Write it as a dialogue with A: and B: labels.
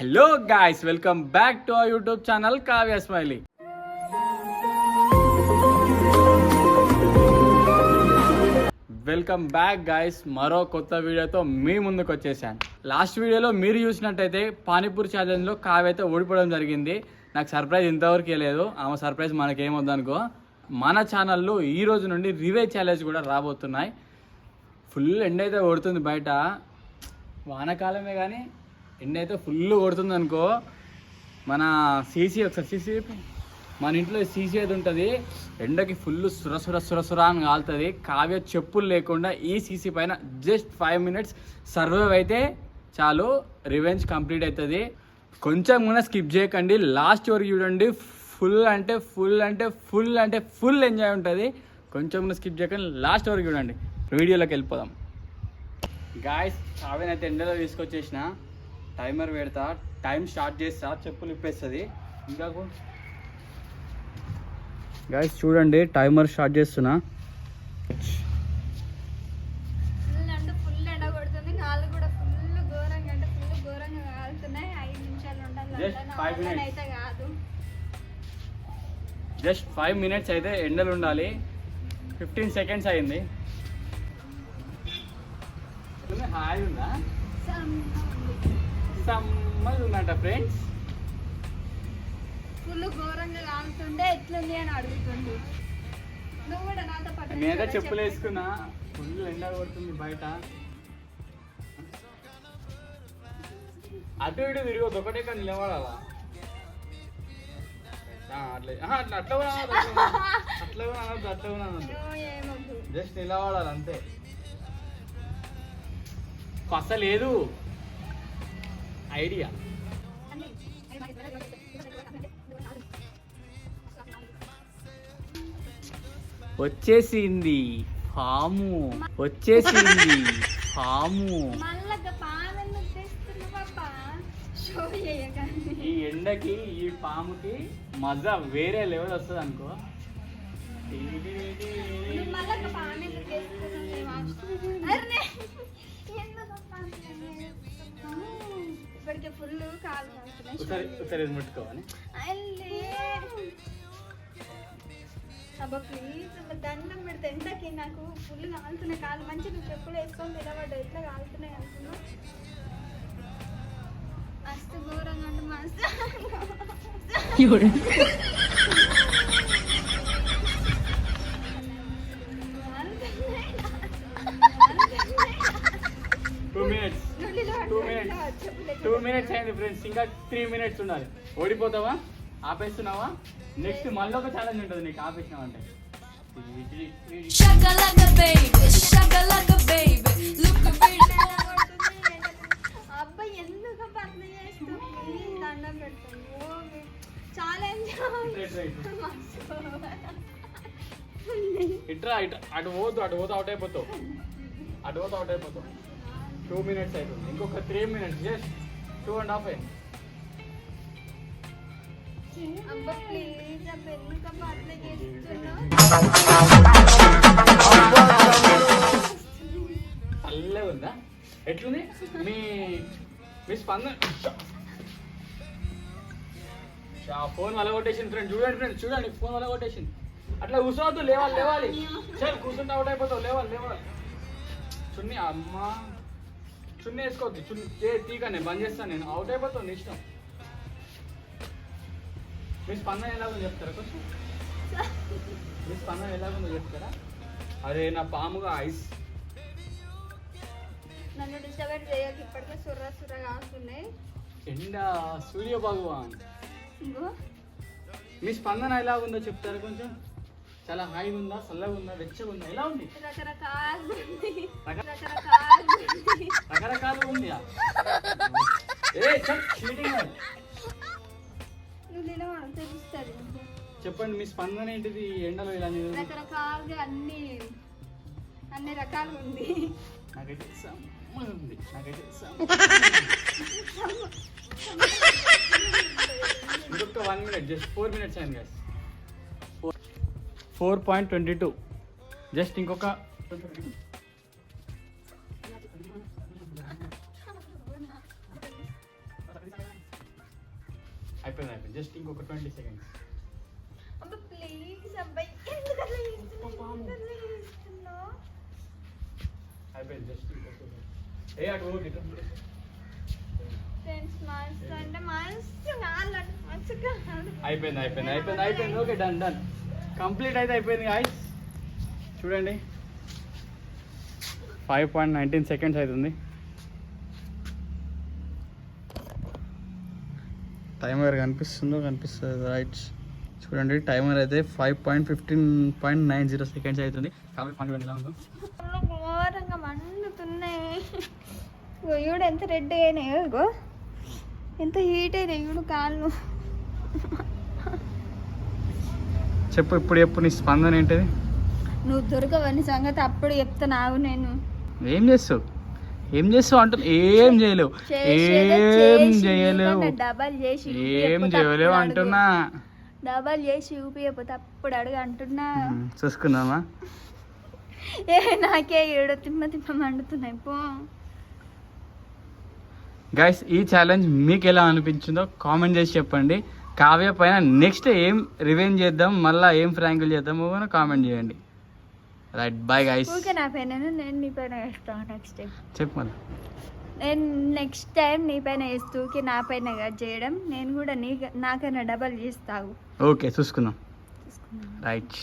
A: Hello guys welcome back to our YouTube channel Kavya smiley welcome back guys మరో కొత్త వీడియోతో మీ ముందుకు వచ్చేసాను. లాస్ట్ వీడియోలో మీరు చూసినట్టయితే పానీపూరి ఛాలెంజ్లో కావ్యతో అయితే ఓడిపోవడం జరిగింది. నాకు సర్ప్రైజ్ ఇంతవరకు లేదు. ఆమె సర్ప్రైజ్ మనకేమొద్దనుకో మన ఛానల్లో ఈ రోజు నుండి రివే ఛాలెంజ్ కూడా రాబోతున్నాయి. ఫుల్ ఎండ అయితే కొడుతుంది బయట. వానాకాలమే కానీ ఎండ అయితే ఫుల్ కొడుతుంది అనుకో మన సీసీ ఒకసారి సీసీ మన ఇంట్లో సీసీ అయితే ఉంటుంది ఎండకి ఫుల్ సుర సుర సుర సుర అని కాలుతుంది. కావ్య చెప్పులు లేకుండా ఈ సీసీ పైన జస్ట్ ఫైవ్ మినిట్స్ సర్వైవ్ అయితే చాలు రివెంజ్ కంప్లీట్ అవుతుంది. కొంచెం కూడా స్కిప్ చేయకండి లాస్ట్ వరకు చూడండి ఫుల్ అంటే ఫుల్ అంటే ఫుల్ అంటే ఫుల్ ఎంజాయ్ ఉంటుంది. కొంచెం కూడా స్కిప్ చేయకండి లాస్ట్ వరకు చూడండి. వీడియోలోకి వెళ్ళిపోదాం. గాయస్ కావ్యనైతే ఎండలో తీసుకొచ్చేసిన. టైమర్ పెడతా టైం స్టార్ట్ చేస్తా చెప్పులు ఇప్పేస్తుంది ఇంకా గాయస్ చూడండి టైమర్ స్టార్ట్ చేస్తున్నా. జస్ట్ ఫైవ్ మినిట్స్ అయితే ఎండలు ఉండాలి. ఫిఫ్టీన్ సెకండ్స్ అయింది. హాయ్ ఉందా? సమ్మర్ ఉందంట ఫ్రెండ్స్
B: ఫుల్ ఘోరంగా కాలుతుండే ఎట్లుంది అని అడుగుతుంది నువ్వు కూడా నాతో పాటు
A: నేనైతే
B: నిల్చోరా
A: చెప్పులు
B: చెప్పు.
A: వేసుకున్నా ఫుల్ ఎండ కొడుతుంది బయట. అటు ఇటు తిరిగొద్దు ఒకటే కానీ నిలబడాలా? అట్లా. అట్లా అట్లా కూడా అట్లా కూడా అనొద్దు అట్లా కూడా అనొద్దు
B: నువ్వు ఏమొద్దు
A: జస్ట్ నిలబడాలి అంతే. పస లేదు. ఐడియా. వచ్చేసింది పాము వచ్చేసింది పాము ఈ ఎండకి ఈ పాముకి మజా వేరే లెవెల్ వస్తుంది అనుకో.
B: ఎందుకు ఫుల్ కాలు.
A: ఒకసారి ఒకసారి ముట్టుకోవాలి.
B: అల్లే. అబ్బా ప్లీజ్ దండం పెడితే ఎంతకి నాకు ఫుల్ కాలుతున్నాయి కాలు. మంచిగా నువ్వు చెప్పులు వేసుకొని నిలబడ్డా ఎట్లా కాలుతున్నాయి అనుకున్నా? మస్తు ఘోరంగా అంటే మస్తు.
A: Two minutes two minutes two minutes అయింది ఫ్రెండ్స్ ఇంకా త్రీ మినిట్స్ ఉండాలి. ఓడిపోతావా? ఆపేస్తున్నావా? నెక్స్ట్ మళ్ళీ ఒక ఛాలెంజ్ ఉంటుంది నీకు. ఆపేసినావు అంటే ఇట్రా ఇట్రా. అటు పోతు అటు పోతూ అవుట్ అయిపోతావు. అటు పోతూ అవుట్ అయిపోతావు. టూ మినిట్స్ అవుతుంది ఇంకొక three minutes just two and half చల్లగా ఉందా? ఎట్లుంది? మీ మీ స్పందన. ఫోన్ వల్ల కొట్టేసింది ఫ్రెండ్ చూడండి ఫ్రెండ్స్ చూడండి ఫోన్ వల్ల కొట్టేసింది. అట్లా కూర్చోవద్దు లేవాలి లేవాలి. చల్ కూర్చుంటే అవుట్ అయిపోతావు లేవాలి లేవాలి. చున్ని అమ్మ. చున్ని వేసుకోవద్దు. చున్ని ఏ తీగానే బంద్ చేస్తాను నేను. అవుట్ అయిపోతావు నీ ఇష్టం. మీ స్పందన ఎలా ఉందో చెప్తారా కొంచెం? మీ స్పందన ఎలా ఉందో చెప్తారా? అరే నా పాముగా ఐస్.
B: నన్ను డిస్టర్బ్ చేయక ఇప్పటికే సుర్ర సుర్ర కాస్తున్నాయి
A: ఎండ సూర్య భగవాన్. మీ స్పందన ఎలా ఉందో చెప్తారా కొంచెం? చాలా హాయిగా ఉందా? చల్లగా ఉందా? వెచ్చగా ఉందా? ఎలా ఉంది?
B: రకరకాలు ఉంది?
A: చెప్పండి మీ స్పందన ఏంటిది? ఎండలో ఇలా
B: రకరకాలుగా అన్ని అన్ని రకాలు ఉంది.
A: నాకైతే ఉంది. నాకైతే ఇంకొక one minute just four minutes అయింది guys four point twenty two. Just ఇంకొక అయిపోయింది అయిపోయింది. జస్ట్ ఇంకొక ట్వంటీ సెకండ్స్? అయిపోయింది జస్ట్ ఇంకొక ఏ అటు అయిపోయింది అయిపోయింది అయిపోయింది అయిపోయింది. Okay done done. కంప్లీట్ అయితే అయిపోయింది గాయస్ చూడండి. ఫైవ్ పాయింట్ నైన్టీన్ సెకండ్స్ అవుతుంది. టైమర్ కనిపిస్తుందో కనిపిస్తుంది రైట్ చూడండి టైమర్ అయితే five point fifteen point nine zero seconds అవుతుంది. కాబట్టి పని ఎలా ఉందో.
B: కళ్ళు ఘోరంగా మండుతున్నాయి ఎంత రెడ్ అయినాయో ఇగో. ఎంత హీట్ అయినాయి కాళ్ళు.
A: చెప్పు ఇప్పుడు చెప్పు నీ స్పందన ఏంటిది?
B: నువ్వు దొరకవని సంగతి అప్పుడు చెప్తున్నావు నేను.
A: ఏం చేస్తావు? ఏం చేస్తావు అంటున్నా? ఏం చేయలేవు. ఏం చేయలేవు.
B: డబల్ చేసి
A: ఏం చేయలేవు అంటున్నా.
B: డబల్ చేసి ఊపియపోతే అప్పుడు అడుగు అంటున్నా.
A: చూసుకుందామా?
B: ఏ నాకే ఏడో తిమ్మ తిమ్మ మండుతున్నాయి పో.
A: గైస్ ఈ ఛాలెంజ్ మీకు ఎలా అనిపించిందో కామెంట్ చేసి చెప్పండి. కావ్య పైన నెక్స్ట్ ఏం రివెంజ్ చేద్దాం మళ్ళీ ఏం ఫ్రాంకులు చేద్దామో అని కామెంట్ చేయండి. రైట్ బాయ్ గైస్
B: ఊకే నా పైన నేను నీ పైన వేస్తాను నెక్స్ట్ టైం
A: చెప్పు మళ్ళీ.
B: నేను నెక్స్ట్ టైం నీ పైన వేస్తూకి నా పైన చేయడం నేను కూడా నీ నాకైనా డబల్ చేస్తావు.
A: ఓకే చూసుకుందాం. రైట్